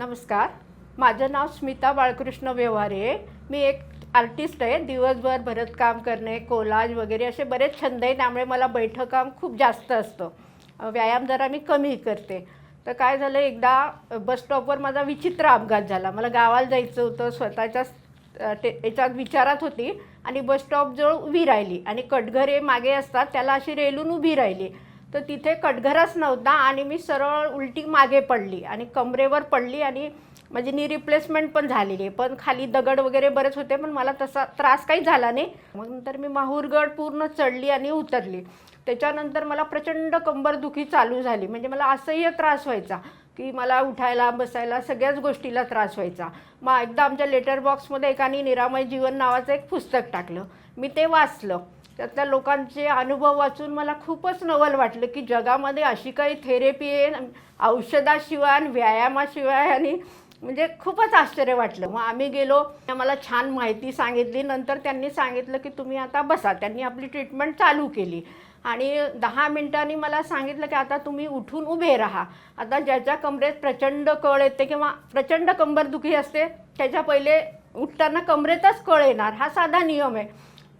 नमस्कार. माझं नाव स्मिता बाळकृष्ण व्यवहारे मी एक आर्टिस्ट आहे. दिवसभर भरतकाम करणे कोलाज वगैरे असे बरेच छंद आहे त्यामुळे मला बैठं काम खूप जास्त असतं. व्यायाम जरा मी कमी करते. तर काय झालं एकदा बस स्टॉपवर माझा विचित्र अपघात झाला. मला गावाला जायचं होतं. स्वतःच्याच ते याच्यात विचारात होती आणि बस स्टॉपजवळ उभी राहिली आणि कटघरे मागे असतात. त्याला अशी रेलून उभी राहिली. तर तिथे कटघरच नव्हता आणि मी सरळ उलटी मागे पडली आणि कमरेवर पडली आणि म्हणजे नी रिप्लेसमेंट पण झालेली आहे. पण खाली दगड वगैरे बरेच होते पण मला तसा त्रास काही झाला नाही. मग नंतर मी माहूरगड पूर्ण चढली आणि उतरली. त्याच्यानंतर मला प्रचंड कंबरदुखी चालू झाली. म्हणजे मला असह्य त्रास व्हायचा की मला उठायला बसायला सगळ्याच गोष्टीला त्रास व्हायचा. मग एकदा आमच्या लेटर बॉक्समध्ये एकाने निरामय जीवन नावाचं एक पुस्तक टाकलं. मी ते वाचलं. त्यातल्या लोकांचे अनुभव वाचून मला खूपच नवल वाटलं की जगामध्ये अशी काही थेरपी आहे औषधाशिवाय आणि व्यायामाशिवाय आणि म्हणजे खूपच आश्चर्य वाटलं. मग आम्ही गेलो. मला छान माहिती सांगितली. नंतर त्यांनी सांगितलं की तुम्ही आता बसा. त्यांनी आपली ट्रीटमेंट चालू केली. आणि दहा मिनिटांनी मला सांगितलं की आता तुम्ही उठून उभे राहा. आता ज्याच्या कमरेत प्रचंड कळ येते किंवा प्रचंड कंबरदुखी असते त्याच्या पहिले उठताना कमरेतच कळ येणार. हा साधा नियम आहे.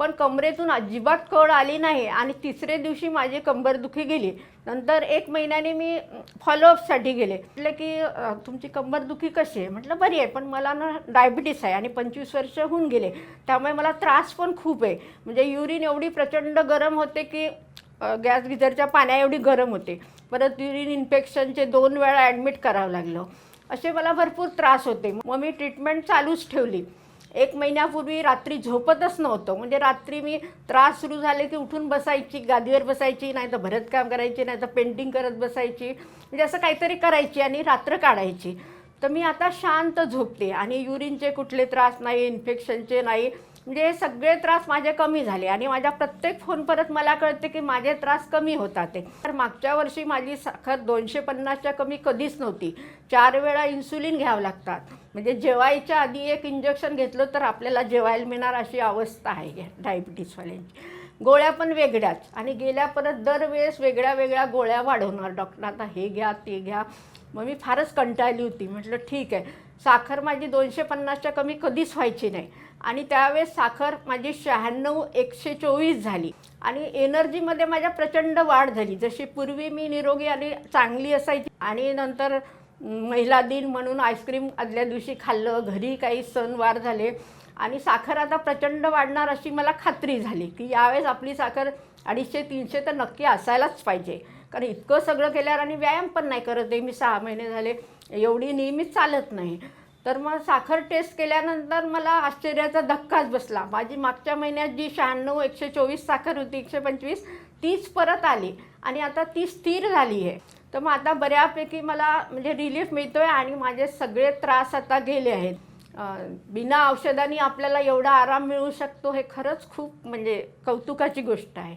पण कमरेतून अजिबात कळ आली नाही आणि तिसरे दिवशी माझी कंबरदुखी गेली. नंतर एक महिन्याने मी फॉलोअपसाठी गेले. म्हटलं की तुमची कंबरदुखी कशी आहे? म्हटलं बरी आहे पण मला ना डायबिटीस आहे आणि पंचवीस वर्ष होऊन गेले. त्यामुळे मला त्रास पण खूप आहे. म्हणजे युरिन एवढी प्रचंड गरम होते की गॅस गिझरच्या पाण्या एवढी गरम होते. परत युरिन इन्फेक्शनचे दोन वेळा ॲडमिट करावं लागलं. असे मला भरपूर त्रास होते. मग मी ट्रीटमेंट चालूच ठेवली. एक महिन्यापूर्वी रात्री झोपतच नव्हतं. म्हणजे रात्री मी त्रास सुरू झाले की उठून बसायची गादीवर बसायची नाही तर भरतकाम करायची नाही तर पेंटिंग करत बसायची. म्हणजे असं काहीतरी करायची आणि रात्र काढायची. तर मी आता शांत झोपते आणि युरिनचे कुठले त्रास नाही इन्फेक्शनचे नाही. म्हणजे हे सगळे त्रास माझे कमी झाले आणि माझ्या प्रत्येक फोन परत मला कळते की माझे त्रास कमी होतात. ते तर मागच्या वर्षी माझी साखर दोनशे पन्नासच्या कमी कधीच नव्हती. चार वेळा इन्सुलिन घ्यावं लागतात. म्हणजे जेवायच्या आधी एक इंजेक्शन घेतलं तर आपल्याला जेवायला मिळणार अशी अवस्था आहे डायबिटीसवाल्यांची गोळ्या पण वेगळ्याच. आणि गेल्या परत दरवेळेस वेगळ्या वेगळ्या गोळ्या वाढवणार. डॉक्टर आता हे घ्या ते घ्या. मग मी फारच कंटाळली होती. म्हटलं ठीक आहे. साखर माझी दोनशे पन्नासच्या कमी कधीच व्हायची नाही. आणि त्यावेळेस साखर माझी शहाण्णव एकशे चोवीस झाली. आणि एनर्जीमध्ये माझ्या प्रचंड वाढ झाली. जशी पूर्वी मी निरोगी आणि चांगली असायची. आणि नंतर महिला दिन म्हणून आईस्क्रीम आदल्या दिवशी खाल्लं घरी काही सणवार झाले आणि साखर आता प्रचंड वाढणार अशी मला खात्री झाली की यावेळेस आपली साखर अडीचशे तीनशे तर नक्की असायलाच पाहिजे. कारण इतकं सगळं केल्यावर आणि व्यायाम पण नाही करत आहे. मी सहा महिने झाले. एवढी नेहमीच चालत नाही. तर मग साखर टेस्ट केल्यानंतर मला आश्चर्याचा धक्काच बसला. माझी मागच्या महिन्यात जी शहाण्णव एकशे चोवीस साखर होती एकशे पंचवीस तीच परत आली आणि आता ती स्थिर झाली आहे. तर मग आता बऱ्यापैकी मला म्हणजे रिलीफ मिळतो आहे आणि माझे सगळे त्रास आता गेले आहेत. बिना औषधाने आपल्याला एवढा आराम मिळू शकतो हे खरंच खूप म्हणजे कौतुकाची गोष्ट आहे.